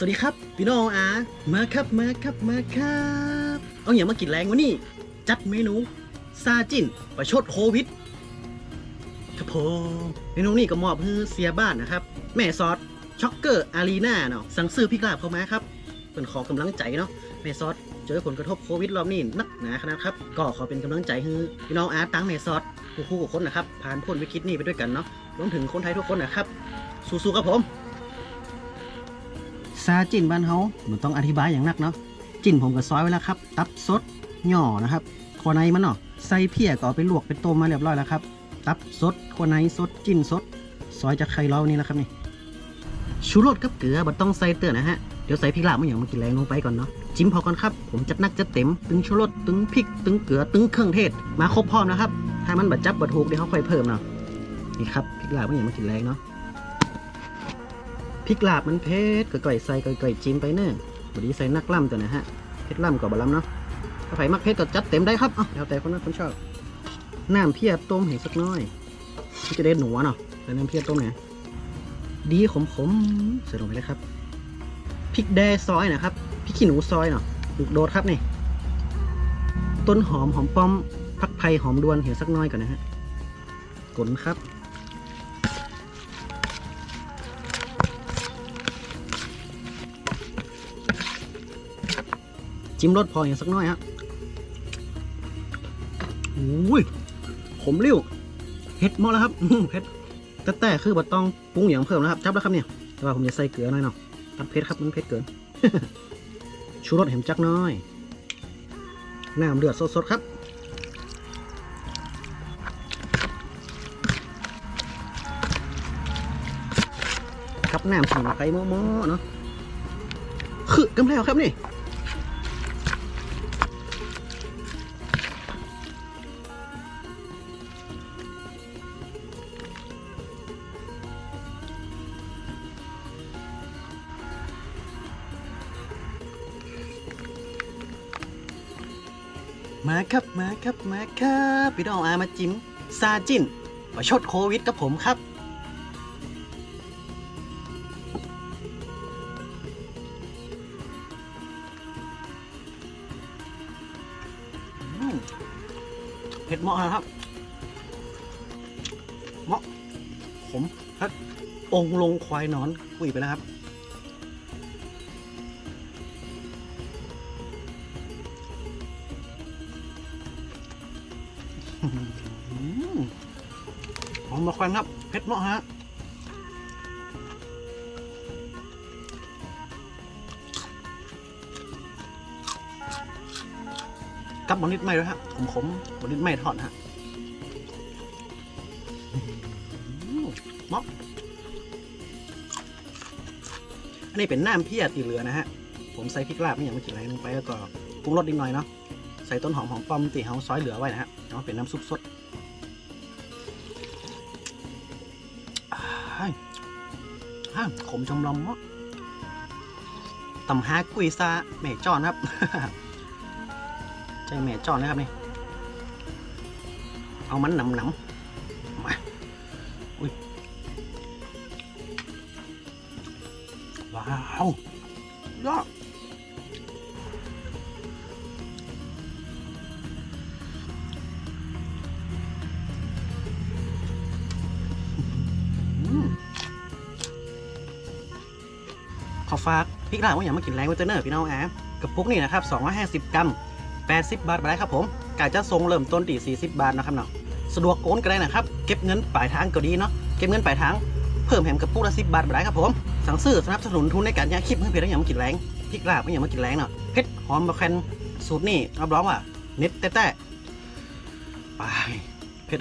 สวัสดีครับพี่น้องอามาครับมาครับมาครับ เอาอย่างมากินแรงวะนี่ จัดเมนูซาจินประชดโควิดครับผมเมนูนี้ก็มอบให้เสียบ้านนะครับ แม่ซอสช็อกเกอร์อารีนาเนาะสั่งซื้อพี่กลาบเข้ามาครับเป็นขอกำลังใจเนาะแม่ซอสเจอผลกระทบโควิดรอบนี้นักหนาขนาดครับ ก็ขอเป็นกำลังใจให้พี่น้องอาร์ตตั้งแม่ซอสคู่กับคนนะครับผ่านพ้นวิกฤตนี้ไปด้วยกันเนาะรวมถึงคนไทยทุกคนนะครับ สู้ๆครับผมาจิ้นบ้านเฮามันต้องอธิบายอย่างนักเนาะจิ้นผมก็ซอยไว้แล้วครับ ตับสดหย่อนะครับคอในมันเนาะใส่เพียก็เอาไปลวกเป็นต้มมาเรียบร้อยแล้วครับ ตับสดคอในสดจิ้นสด ซอยจากไข่เรานี่แหละครับนี่ชูรสกับเกลือบ่ต้องใส่เตือนนะฮะเดี๋ยวใส่พริกลาบมาอย่างมากินแรงลงไปก่อนเนาะจิ้มพอก่อนครับ ผมจัดนักจัดเต็มตึงชูรสตึงพริกตึงเกลือตึงเครื่องเทศ มาครบพร้อมนะครับถ้ามันบัดจับบัดถูกเดี๋ยวเขาค่อยเพิ่มเนาะนี่ครับพริกลาบมาอย่างมากินแรงเนาะ พริกลาบมันเผ็ดก็ก่อยใส่ก่อยๆจิ้มไปเนอะบดีใส่นักล่ำตัวนะฮะเผ็ดล่ำกับบะล่ำเนาะถ้าใครมักเผ็ดก็จัดเต็มได้ครับเอ้าแล้วแต่คนนั้นคนชอบน้ำเพียต้มให้สักน้อยมันจะได้หนัวเนาะใส่น้ำเพียต้มเนี่ยดีขมๆใส่ลงไปเลยครับพริกแดงซอยนะครับพริกขี้หนูซอยเนาะลูกโดดครับนี่ต้นหอมหอมป้อมพักไผ่หอมดวนเห็นสักน้อยก่อนนะฮะกลนครับ จิ้มรสพออย่างสักน้อยฮะอุ้ยขมเริ้วเผ็ดหมดแล้วครับเผ็ดแต่แต่คือบัต้องปรุงอย่างเพิ่มนะครับจับแล้วครับเนี่ยแต่ว่าผมจะใส่เกลือหน่อยเนาะตัดเผ็ดครับมันเผ็ดเกิน ชูรสแหมจักน้อยน้ำเดือดสดๆครับกับน้ำสมุนไพรหม้อๆเนาะคือกำแล้วครับนี่ มาครับมาครับมาครับพี่น้องอามาจิ้มซาจินประชดโควิดกับผมครับ เผ็ดเหมาะนะครับเหมาะผมพัดองลงควายนอนคุยไปแล้วครับ หอมมาควันครับเผ็ดเหมาะฮะกับบอนิดไม่ด้วยฮะขมขมบอนิดไม่ทอดฮะมเหมาะอันนี้เป็นน้ำเพี่ตีเหลือนะฮะ ผมใส่พริกลาบไม่อย่างเมื่อกี้ไรลงไปแล้วก็ปรุงรสนิดหน่อยเนาะ ใส่ต้นหอมหอมปอมตีเฮาซอยเหลือไว้นะฮะเนาเป็นน้ำซุปสดอ้ายอ้าวขมชมลอมมะตำฮากุยซาแม่จอนครับ ใจแม่จอนนะครับนี่เอามันหนำหนำมาอุ้ยว้าวยอด ขอฝากพริกลาบว่าอย่ามากินแรงวเตอร์เนอร์พี่น้องแอบกระปุกนี่นะครับ250 กรัม 80 บาทไปได้ครับผมกาจะทรงเริ่มต้นที่40 บาทนะครับเนาะสะดวกโอนก็ได้นะครับ เก็บเงินปลายทางก็ดีเนาะเก็บเงินปลายทางเพิ่มแถมกระปุกละ10 บาทไปได้ครับผมสั่งซื้อสนับสนุนทุนในการยาคลิปให้เพจได้อย่ามากินแรงพริกลาบไม่อย่ามากินแรงเนาะเผ็ดหอมบะแคนสูตรนี่รับรองว่าเน็ตแต่ๆไปเผ็ด